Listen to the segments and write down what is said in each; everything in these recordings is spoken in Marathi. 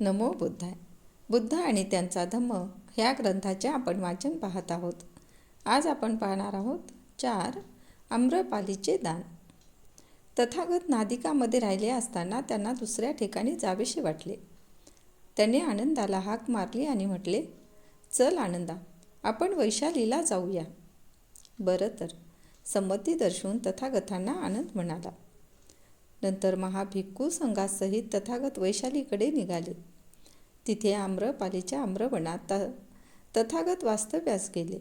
नमो बुद्धाय. बुद्ध आणि त्यांचा धम्म ह्या ग्रंथाचे आपण वाचन पाहत आहोत. आज आपण पाहणार आहोत चार आम्रपालीचे दान. तथागत नादिकामध्ये राहिले असताना त्यांना दुसऱ्या ठिकाणी जावेसे वाटले. त्यांनी आनंदाला हाक मारली आणि म्हटले चल आनंदा आपण वैशालीला जाऊया. बरं तर संमती दर्शवून तथागतांना आनंद म्हणाला. नंतर महाभिक्खू संघासहित तथागत वैशालीकडे निघाले. तिथे आम्रपालीच्या आम्रवनात त तथागत वास्तव्यास गेले.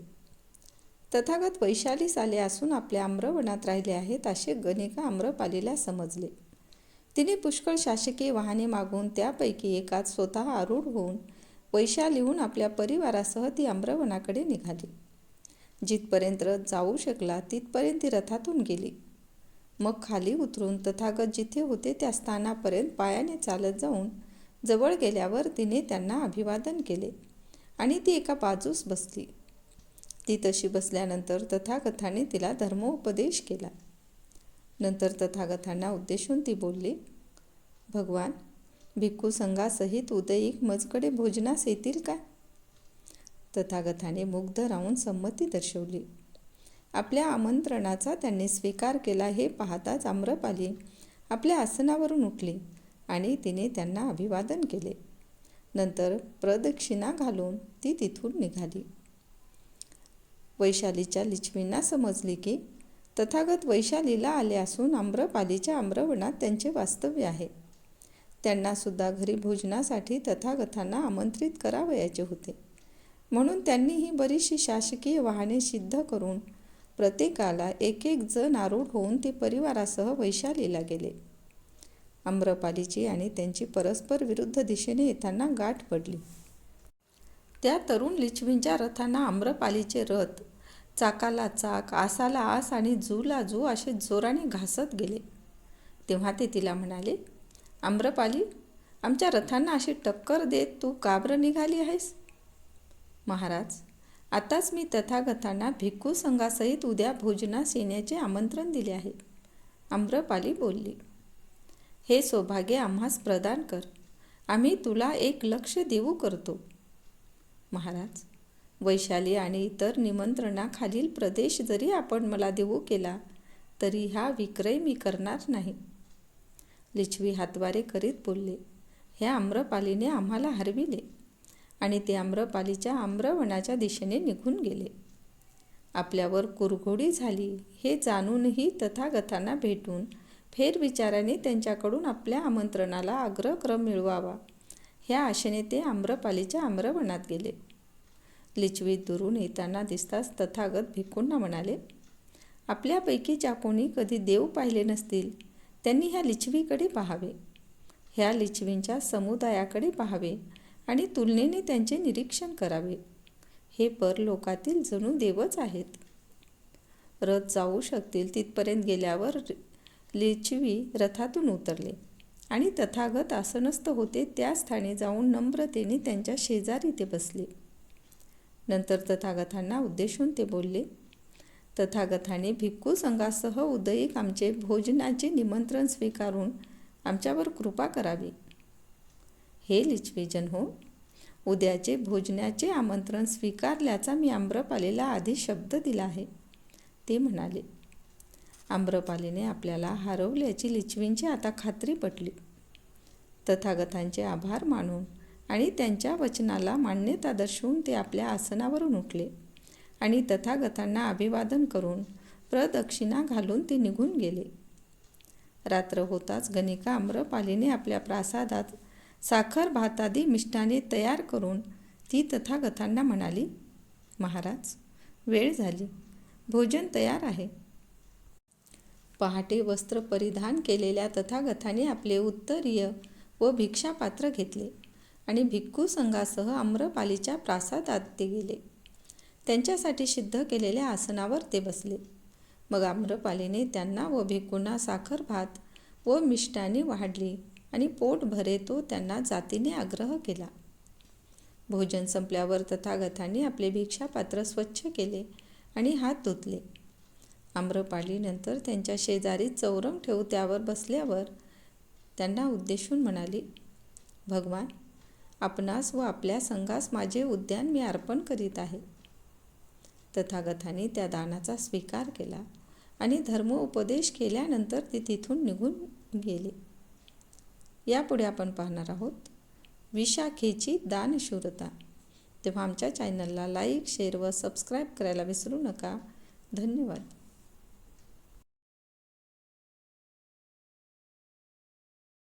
तथागत वैशालीस आले असून आपल्या आम्रवनात राहिले आहेत असे गणिका आम्रपालीला समजले. तिने पुष्कळ शासकीय वाहने मागून त्यापैकी एकात स्वतः आरूढ होऊन वैशालीहून आपल्या परिवारासह ती आम्रवनाकडे निघाली. जिथपर्यंत रथ जाऊ शकला तिथपर्यंत ती रथातून गेली. मग खाली उतरून तथागत जिथे होते त्या स्थानापर्यंत पायाने चालत जाऊन जवळ गेल्यावर तिने त्यांना अभिवादन केले आणि ती एका बाजूस बसली. ती तशी बसल्यानंतर तथागथाने तिला धर्मोपदेश केला. नंतर तथागथांना उद्देशून ती बोलली भगवान भिक्खू संघासहित उदयिक मजकडे भोजनास येतील का? तथागथाने मुग्ध राहून संमती दर्शवली. आपल्या आमंत्रणाचा त्यांनी स्वीकार केला हे पाहताच आम्रपाली आपल्या आसनावरून उठली आणि तिने त्यांना अभिवादन केले. नंतर प्रदक्षिणा घालून ती तिथून निघाली. वैशालीच्या लिच्छवींना समजली की तथागत वैशालीला आले असून आम्रपालीच्या आम्रवणात त्यांचे वास्तव्य आहे. त्यांनासुद्धा घरी भोजनासाठी तथागतांना आमंत्रित करावयाचे होते. म्हणून त्यांनी ही बरीचशी शासकीय वाहने सिद्ध करून प्रत्येकाला एक एक जण आरूढ होऊन ते परिवारासह वैशालीला गेले. आम्रपालीची आणि त्यांची परस्पर विरुद्ध दिशेने येताना गाठ पडली. त्या तरुण लिच्छवींच्या रथांना आम्रपालीचे रथ चाकाला चाक आसाला आस आणि जूला जू असे जोराने घासत गेले. तेव्हा ते तिला म्हणाले आम्रपाली आमच्या रथांना अशी टक्कर देत तू काब्र निघाली आहेस? महाराज आताच मी तथागतांना भिक्खू संघासहित उद्या भोजनास येण्याचे आमंत्रण दिले आहे. आम्रपाली बोलली हे सौभाग्य आम्हास प्रदान कर. आम्ही तुला एक लक्ष देऊ करतो. महाराज वैशाली आणि इतर निमंत्रणाखालील प्रदेश जरी आपण मला देऊ केला तरी हा विक्रय मी करणार नाही. लिच्छवी हातवारे करीत बोलले. ह्या आम्रपालीने आम्हाला हरविले. आणि ते आम्रपालीच्या आम्रवनाच्या दिशेने निघून गेले. आपल्यावर कुरघोडी झाली हे जाणूनही तथागतांना भेटून फेरविचाराने त्यांच्याकडून आपल्या आमंत्रणाला अग्रक्रम मिळवावा ह्या आशेने ते आम्रपालीच्या आम्रवनात गेले. लिचवीत दुरून येताना दिसताच तथागत भिकूंना म्हणाले आपल्यापैकी ज्या कोणी कधी देव पाहिले नसतील त्यांनी ह्या लिचवीकडे पाहावे. ह्या लिचवींच्या समुदायाकडे पाहावे आणि तुलनेने त्यांचे निरीक्षण करावे. हे परलोकातील जणू देवच आहेत. रथ जाऊ शकतील तिथपर्यंत गेल्यावर लिचवी रथातून उतरले आणि तथागत आसनस्थ होते त्या स्थानी जाऊन नम्रतेने त्यांच्या शेजारी ते बसले. नंतर तथागतांना उद्देशून ते बोलले तथागताने भिक्खू संघासह उदयिक आमचे भोजनाचे निमंत्रण स्वीकारून आमच्यावर कृपा करावी. हे लिचवेजन हो. उद्याचे भोजनाचे आमंत्रण स्वीकारल्याचा मी आम्रपालीला आधी शब्द दिला आहे. ते म्हणाले आम्रपालीने आपल्याला हरवल्याची लिचवींची आता खात्री पटली. तथागतांचे आभार मानून आणि त्यांच्या वचनाला मान्यता दर्शवून ते आपल्या आसनावरून उठले आणि तथागतांना अभिवादन करून प्रदक्षिणा घालून ते निघून गेले. रात्र होताच गणिका आम्रपालीने आपल्या प्रासादात साखर भातादी मिष्टाने तयार करून ती तथागतांना म्हणाली महाराज वेळ झाली. भोजन तयार आहे. पहाटे वस्त्र परिधान केलेल्या तथागताने आपले उत्तरीय व भिक्षापात्र घेतले आणि भिक्खू संघासह आम्रपालीच्या प्रासादात ते गेले. त्यांच्यासाठी सिद्ध केलेल्या आसनावर ते बसले. मग आम्रपालीने त्यांना व भिक्खूंना साखर भात व मिष्टाने वाढली. आणि पोट भरे तो त्यांना जातीने आग्रह केला. भोजन संपल्यावर तथागतांनी आपले भिक्षापात्र स्वच्छ केले आणि हात धुतले. आम्रपालीनंतर त्यांच्या शेजारी चौरंग ठेवू त्यावर बसल्यावर त्यांना उद्देशून म्हणाली भगवान आपणास व आपल्या संघास माझे उद्यान मी अर्पण करीत आहे. तथागताने त्या दानाचा स्वीकार केला आणि धर्मोपदेश केल्यानंतर ती तिथून निघून गेले. यापुढे आपण पाहणार आहोत विशाखेची दानशूरता. तेव्हा आमच्या चॅनलला लाईक शेअर व सबस्क्राईब करायला विसरू नका. धन्यवाद.